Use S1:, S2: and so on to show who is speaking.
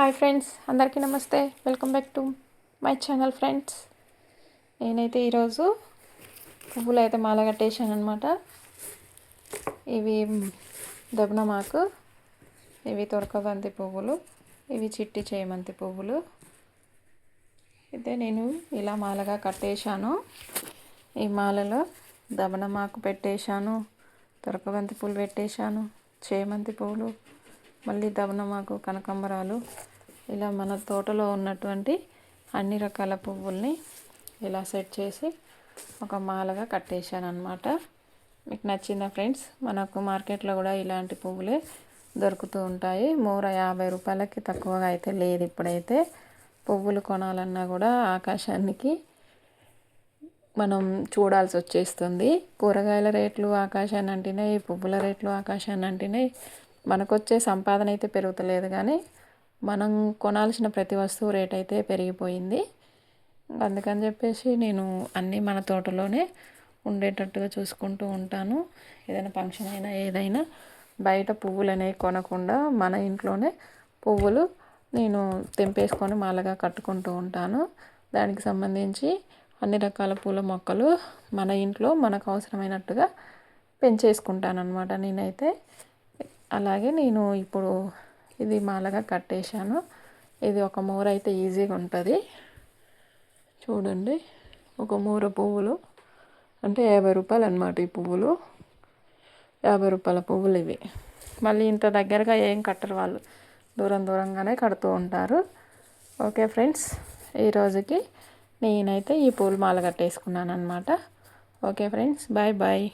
S1: Hi friends అందరికీ నమస్తే. Welcome back to my channel friends నేనైతే ఈరోజు పువ్వులు అయితే మాల కట్టేశాను అనమాట ఇవి దబనమాకు ఇవి తొరకబంతి పువ్వులు ఇవి చిట్టి చేమంతి పువ్వులు. అయితే నేను ఇలా మాలగా కట్టేశాను. ఈ మాలలో దబనమాకు పెట్టేశాను తొరకబంతి పూలు పెట్టేశాను చేమంతి పువ్వులు మళ్ళీ దవనమాకు కనకంబరాలు ఇలా మన తోటలో ఉన్నటువంటి అన్ని రకాల పువ్వుల్ని ఇలా సెట్ చేసి ఒక మాలగా కట్టేశాను అనమాట మీకు నచ్చిందా ఫ్రెండ్స్? మనకు మార్కెట్లో కూడా ఇలాంటి పువ్వులే దొరుకుతూ ఉంటాయి. మూర యాభై రూపాయలకి తక్కువగా అయితే లేదు ఇప్పుడైతే. పువ్వులు కొనాలన్నా కూడా ఆకాశానికి మనం చూడాల్సి వచ్చేస్తుంది. కూరగాయల రేట్లు ఆకాశాన్ని అంటినాయి పువ్వుల రేట్లు ఆకాశాన్ని అంటినాయి మనకొచ్చే సంపాదన అయితే పెరుగుతలేదు కానీ మనం కొనాల్సిన ప్రతి వస్తువు రేట్ అయితే పెరిగిపోయింది. అందుకని చెప్పేసి నేను అన్నీ మన తోటలోనే ఉండేటట్టుగా చూసుకుంటూ ఉంటాను. ఏదైనా ఫంక్షన్ అయినా ఏదైనా బయట పువ్వులు అనేవి కొనకుండా మన ఇంట్లోనే పువ్వులు నేను తెంపేసుకొని మాలగా కట్టుకుంటూ ఉంటాను. దానికి సంబంధించి అన్ని రకాల పూల మొక్కలు మన ఇంట్లో మనకు అవసరమైనట్టుగా పెంచేసుకుంటాను అనమాట నేనైతే. అలాగే నేను ఇప్పుడు ఇది మాలగా కట్టేశాను. ఇది ఒక మూర అయితే ఈజీగా ఉంటుంది. చూడండి ఒక మూర పువ్వులు. అంటే యాభై రూపాయలు అనమాట ఈ పువ్వులు. యాభై రూపాయల పువ్వులు ఇవి. మళ్ళీ ఇంత దగ్గరగా ఏం కట్టరు వాళ్ళు. దూరం దూరంగానే కడుతూ ఉంటారు. ఓకే ఫ్రెండ్స్ ఈరోజుకి నేనైతే ఈ పూలు మాల కట్టేసుకున్నాను అనమాట ఓకే ఫ్రెండ్స్ బాయ్ బాయ్.